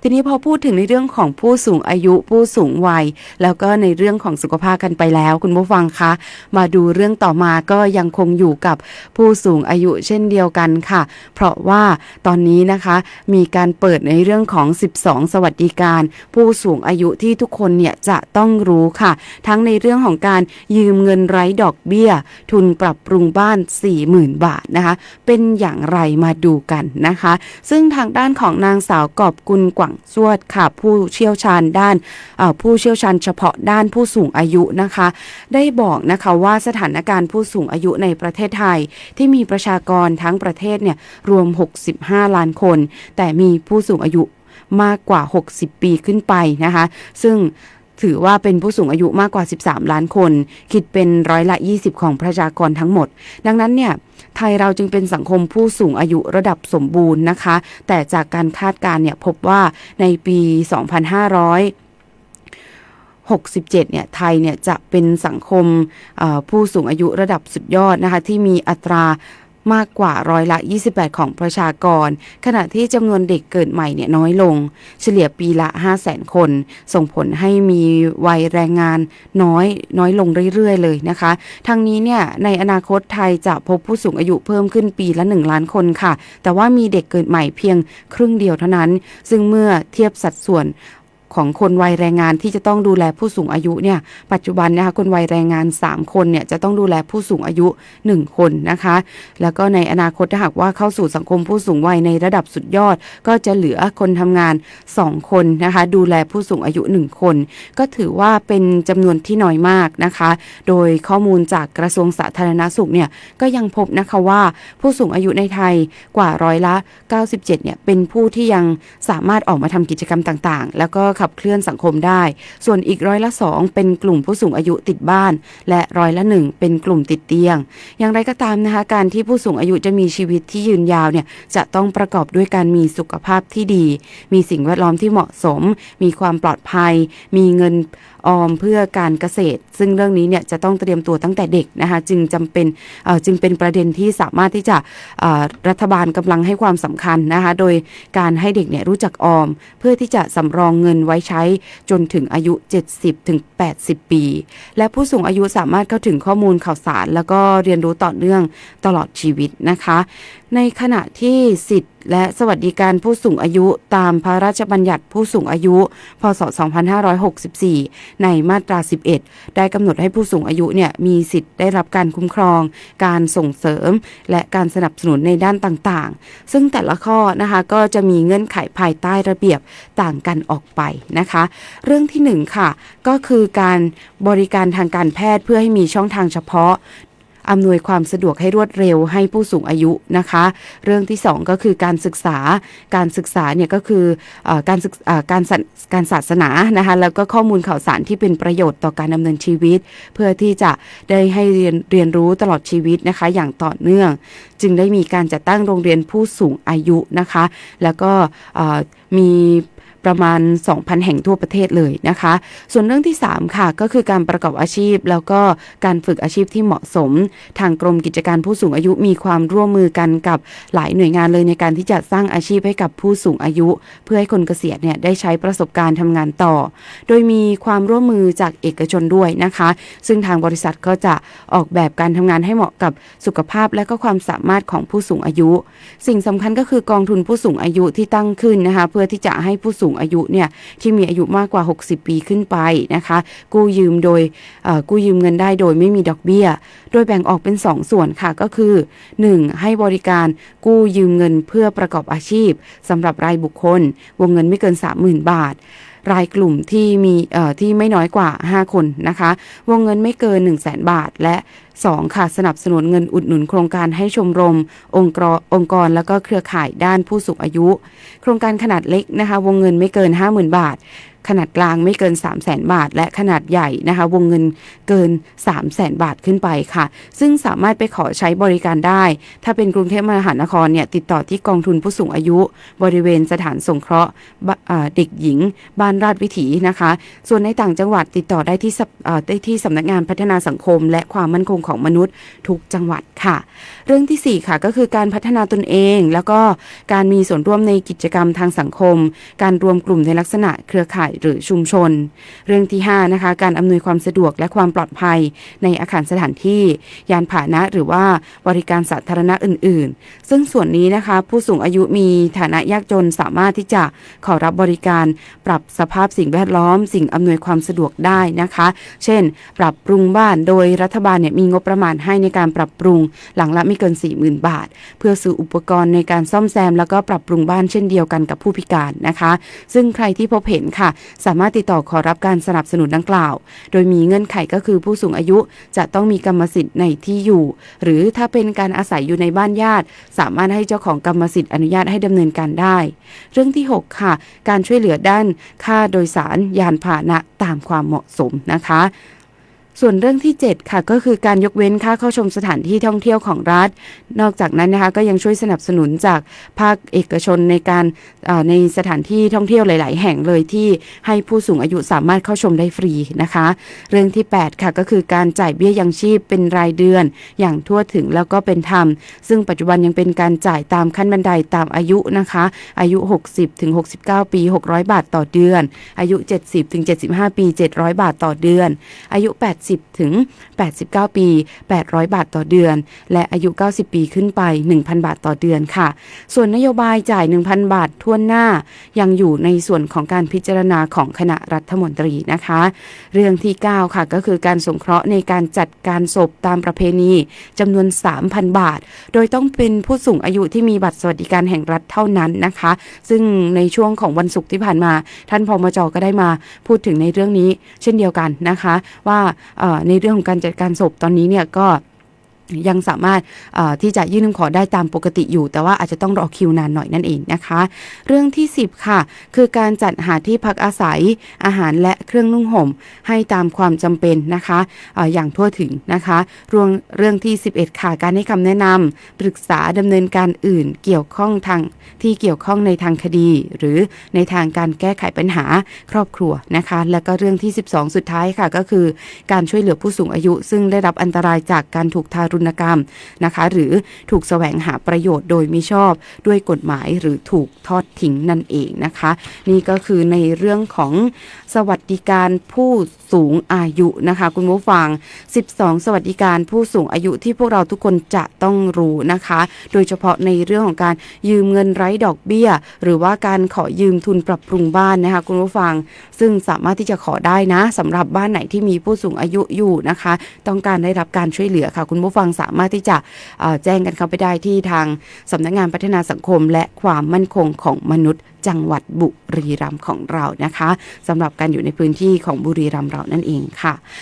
ทีนี้พอพูดถึงในเรื่องของผู้สูงอายุผู้สูงวัย แล้วก็ในเรื่องของสุขภาพกันไปแล้ว คุณผู้ฟังคะ มาดูเรื่องต่อมาก็ยังคงอยู่กับผู้สูงอายุเช่นเดียวกันค่ะ เพราะว่าตอนนี้นะคะมีการเปิดในเรื่องของ 12 สวัสดิการ ผู้สูงอายุที่ทุกคนเนี่ยจะต้องรู้ค่ะ ทั้งในเรื่องของการยืมเงินไร้ดอกเบี้ย ทุนปรับปรุงบ้าน 40,000 บาทนะคะ เป็นอย่างไรมาดูกันนะคะ ซึ่งทางด้านของนางสาวกอบกุลกว่างสวดค่ะ ผู้เชี่ยวชาญด้านผู้เชี่ยวชาญเฉพาะด้านผู้สูงอายุนะคะ ได้บอกนะคะว่าสถานการณ์ผู้สูงอายุในประเทศไทย ที่มีประชากรทั้งประเทศเนี่ยรวม 65 ล้านคน แต่มีผู้สูงอายุมากกว่า 60 ปีขึ้นไปนะคะ ซึ่ง ถือว่าเป็นผู้สูงอายุมากกว่า 13 ล้านคน คิดเป็นร้อยละ 20 ของประชากรทั้งหมด ดังนั้นเนี่ยไทยเราจึงเป็นสังคมผู้สูงอายุระดับสมบูรณ์นะคะ แต่จากการคาดการณ์เนี่ยพบว่าในปี 2500 67เนี่ยไทยเนี่ยจะเป็นสังคมผู้สูงอายุระดับสุดยอดนะคะที่มีอัตรา มากกว่าร้อยละ 28 ของประชากร ขณะที่จำนวนเด็กเกิดใหม่เนี่ยน้อยลง เฉลี่ยปีละ 500,000 คน ส่งผลให้มีวัยแรงงานน้อยน้อยลงเรื่อยๆ เลยนะคะ ทั้งนี้เนี่ยในอนาคตไทยจะพบผู้สูงอายุเพิ่มขึ้นปีละ 1 ล้านคนค่ะ แต่ว่ามีเด็กเกิดใหม่เพียงครึ่งเดียวเท่านั้น ซึ่งเมื่อเทียบสัดส่วน ของคนวัยแรงงานที่จะต้องดูแลผู้สูงอายุเนี่ยปัจจุบันนะคะคนวัยแรงงาน 3 คนเนี่ยจะต้องดูแลผู้สูงอายุ 1 คนนะคะ แล้วก็ในอนาคตถ้าหากว่าเข้าสู่สังคมผู้สูงวัยในระดับสุดยอด ก็จะเหลือคนทำงาน 2 คนนะคะดูแลผู้สูงอายุ 1 คน ก็ถือว่าเป็นจำนวนที่น้อยมากนะคะ โดยข้อมูลจากกระทรวงสาธารณสุขเนี่ยก็ยังพบนะคะว่าผู้สูงอายุในไทยกว่าร้อยละ 97เนี่ยเป็นผู้ที่ยังสามารถออกมาทำกิจกรรมต่างๆ แล้วก็ขับเคลื่อนสังคมได้ ส่วนอีกร้อยละสองเป็นกลุ่มผู้สูงอายุติดบ้าน และร้อยละหนึ่งเป็นกลุ่มติดเตียง อย่างไรก็ตามนะคะการที่ผู้สูงอายุจะมีชีวิตที่ยืนยาวเนี่ยจะต้องประกอบด้วยการมีสุขภาพที่ดี มีสิ่งแวดล้อมที่เหมาะสม มีความปลอดภัย มีเงินออมเพื่อการเกษตร ซึ่งเรื่องนี้เนี่ยจะต้องเตรียมตัวตั้งแต่เด็กนะคะจึงจำเป็นจึงเป็นประเด็นที่สามารถที่จะรัฐบาลกำลังให้ความสำคัญนะคะโดยการให้เด็กเนี่ยรู้จักออม เพื่อที่จะสำรองเงินไว้ใช้จนถึงอายุ 70-80 ปี และผู้สูงอายุสามารถเข้าถึงข้อมูลข่าวสาร แล้วก็เรียนรู้ต่อเนื่องตลอดชีวิตนะคะ ในขณะที่สิทธิ์และสวัสดิการผู้สูงอายุตามพระราชบัญญัติผู้สูงอายุ พศ 2564 ในมาตรา 11 ได้กำหนดให้ผู้สูงอายุเนี่ยมีสิทธิ์ได้รับการคุ้มครอง การส่งเสริม และการสนับสนุนในด้านต่างๆ ซึ่งแต่ละข้อนะคะก็จะมีเงื่อนไขภายใต้ระเบียบต่างกันออกไปนะคะ เรื่องที่หนึ่งค่ะ ก็คือการบริการทางการแพทย์เพื่อให้มีช่องทางเฉพาะ อำนวยความสะดวกให้รวดเร็วให้ผู้สูงอายุนะคะ เรื่องที่ 2 ก็คือการศึกษาการศึกษาเนี่ยก็คืออการศึกการศาการศาสนานะคะแล้วก็ข้อมูลข่าวสารที่เป็นประโยชน์ต่อการดำเนินชีวิต เพื่อที่จะได้ให้เรียนเรียนรู้ตลอดชีวิตนะคะ อย่างต่อเนื่อง จึงได้มีการจัดตั้งโรงเรียนผู้สูงอายุนะคะ แล้วก็มี ประมาณ 2,000 แห่งทั่วประเทศเลยนะคะ ส่วนเรื่องที่ 3 ค่ะ ก็คือการประกอบอาชีพ แล้วก็การฝึกอาชีพที่เหมาะสม ทางกรมกิจการผู้สูงอายุมีความร่วมมือกันกับหลายหน่วยงานเลยในการที่จะสร้างอาชีพให้กับผู้สูงอายุ เพื่อให้คนเกษียณเนี่ยได้ใช้ประสบการณ์ทำงานต่อ โดยมีความร่วมมือจากเอกชนด้วยนะคะ ซึ่งทางบริษัทก็จะออกแบบการทำงานให้เหมาะกับสุขภาพและก็ความสามารถของผู้สูงอายุ สิ่งสำคัญก็คือกองทุนผู้สูงอายุที่ตั้งขึ้นนะคะเพื่อที่จะให้ผู้สูงอายุเนี่ยที่มีอายุมากกว่า 60 ปีขึ้นไปนะคะ กู้ยืมโดยกู้ยืมเงินได้โดยไม่มีดอกเบี้ย โดยแบ่งออกเป็น 2 ส่วนค่ะก็คือ 1. ให้บริการกู้ยืมเงินเพื่อประกอบอาชีพสำหรับรายบุคคล วงเงินไม่เกิน 30,000 บาทรายกลุ่มที่มีที่ไม่น้อยกว่า 5 คนนะคะ วงเงินไม่เกิน 1 0 0 0 0แบาท และ 2. ค่ะสนับสนุนเงินอุดหนุนโครงการให้ชมรม องค์กรองค์กรแล้วก็เครือข่ายด้านผู้สูงอายุ โครงการขนาดเล็กนะคะวงเงินไม่เกิน 50,000 บาท ขนาดกลางไม่เกิน 3 0 0 0 0 0บาท และขนาดใหญ่นะคะวงเงินเกิน 3 0 0 0 0 0บาทขึ้นไปค่ะ ซึ่งสามารถไปขอใช้บริการได้ ถ้าเป็นกรุงเทพมหานครเนี่ยติดต่อที่กองทุนผู้สูงอายุ บริเวณสถานสงเคราะห์เด็กหญิง บ้านราชวิถีนะคะ ส่วนในต่างจังหวัดติดต่อได้ที่ได้ที่สำนักงานพัฒนาสังคม และความมั่นคงของมนุษย์ทุกจังหวัดค่ะ เรื่องที่ 4 ค่ะก็คือการพัฒนาตนเอง แล้วก็การมีส่วนร่วมในกิจกรรมทางสังคม การรวมกลุ่มในลักษณะเครือข่ายหรือชุมชน เรื่องที่5นะคะการอำนวยความสะดวกและความปลอดภัยในอาคารสถานที่ ยานพาหนะหรือว่าบริการสาธารณะอื่น ๆ ซึ่งส่วนนี้นะคะผู้สูงอายุมีฐานะยากจนสามารถที่จะขอรับบริการปรับสภาพสิ่งแวดล้อม สิ่งอำนวยความสะดวกได้นะคะ เช่น ปรับปรุงบ้านโดยรัฐบาลเนี่ยมีงบประมาณให้ในการปรับปรุง หลังละไม่เกิน 40,000 บาท เพื่อซื้ออุปกรณ์ในการซ่อมแซม แล้วก็ปรับปรุงบ้านเช่นเดียวกันกับผู้พิการนะคะ ซึ่งใครที่พบเห็นค่ะ สามารถติดต่อขอรับการสนับสนุนดังกล่าว โดยมีเงื่อนไขก็คือผู้สูงอายุจะต้องมีกรรมสิทธิ์ในที่อยู่ หรือถ้าเป็นการอาศัยอยู่ในบ้านญาติ สามารถให้เจ้าของกรรมสิทธิ์อนุญาตให้ดำเนินการได้ เรื่องที่ 6 ค่ะ การช่วยเหลือด้านค่าโดยสารยานพาหนะตามความเหมาะสมนะคะ ส่วนเรื่องที่ 7 ค่ะก็คือการยกเว้นค่าเข้าชมสถานที่ท่องเที่ยวของรัฐ นอกจากนั้นนะคะก็ยังช่วยสนับสนุนจากภาคเอกชนในการในสถานที่ท่องเที่ยวหลาย ๆ แห่งเลยที่ให้ผู้สูงอายุสามารถเข้าชมได้ฟรีนะคะ เรื่องที่ 8 ค่ะก็คือการจ่ายเบี้ยยังชีพเป็นรายเดือน อย่างทั่วถึงแล้วก็เป็นธรรม ซึ่งปัจจุบันยังเป็นการจ่ายตามขั้นบันไดตามอายุนะคะ อายุ 60ถึง69 ปี 600 บาทต่อเดือน อายุ 70ถึง75 ปี 700 บาทต่อเดือน อายุ80 ถึง 89 ปี 800 บาทต่อเดือน และอายุ 90 ปีขึ้นไป 1,000 บาทต่อเดือนค่ะ ส่วนนโยบายจ่าย 1,000 บาททั่วหน้า ยังอยู่ในส่วนของการพิจารณาของคณะรัฐมนตรีนะคะ เรื่องที่ 9 ค่ะก็คือการสงเคราะห์ในการจัดการศพตามประเพณีจำนวน 3,000 บาท โดยต้องเป็นผู้สูงอายุที่มีบัตรสวัสดิการแห่งรัฐเท่านั้นนะคะ ซึ่งในช่วงของวันศุกร์ที่ผ่านมา ท่านพมจก็ได้มาพูดถึงในเรื่องนี้เช่นเดียวกันนะคะ ว่าในเรื่องของการจัดการศพตอนนี้เนี่ยก็ ยังสามารถที่จะยื่นคำขอได้ตามปกติอยู่ แต่ว่าอาจจะต้องรอคิวนานหน่อยนั่นเองนะคะ เรื่องที่ 10 ค่ะ คือการจัดหาที่พักอาศัยอาหารและเครื่องนุ่งห่ม ให้ตามความจำเป็นนะคะออย่างทั่วถึงนะคะรวงเรื่องที่ 11 ค่ะ การให้คำแนะนำปรึกษาดำเนินการอื่น เกี่ยวข้องทางที่เกี่ยวข้องในทางคดี หรือในทางการแก้ไขปัญหาครอบครัวนะคะ และก็เรื่องที่ 12 สุดท้ายค่ะก็คือ การช่วยเหลือผู้สูงอายุ ซึ่งได้รับอันตรายจากการถูกทารรุณกรรมนะคะ หรือถูกแสวงหาประโยชน์โดยมิชอบด้วยกฎหมายหรือถูกทอดทิ้งนั่นเองนะคะ นี่ก็คือในเรื่องของสวัสดิการผู้สูงอายุนะคะ คุณผู้ฟัง 12 สวัสดิการผู้สูงอายุที่พวกเราทุกคนจะต้องรู้นะคะ โดยเฉพาะในเรื่องของการยืมเงินไร้ดอกเบี้ย หรือว่าการขอยืมทุนปรับปรุงบ้านนะคะ คุณผู้ฟัง ซึ่งสามารถที่จะขอได้นะสำหรับบ้านไหนที่มีผู้สูงอายุอยู่นะคะ ต้องการได้รับการช่วยเหลือค่ะคุณผู้ฟังสามารถที่จะแจ้งกันเข้าไปได้ที่ทางสำนักงานพัฒนาสังคม และความมั่นคงของมนุษย์จังหวัดบุรีรัมย์ของเรานะคะสำหรับการอยู่ในพื้นที่ของบุรีรัมย์เรานั่นเองค่ะ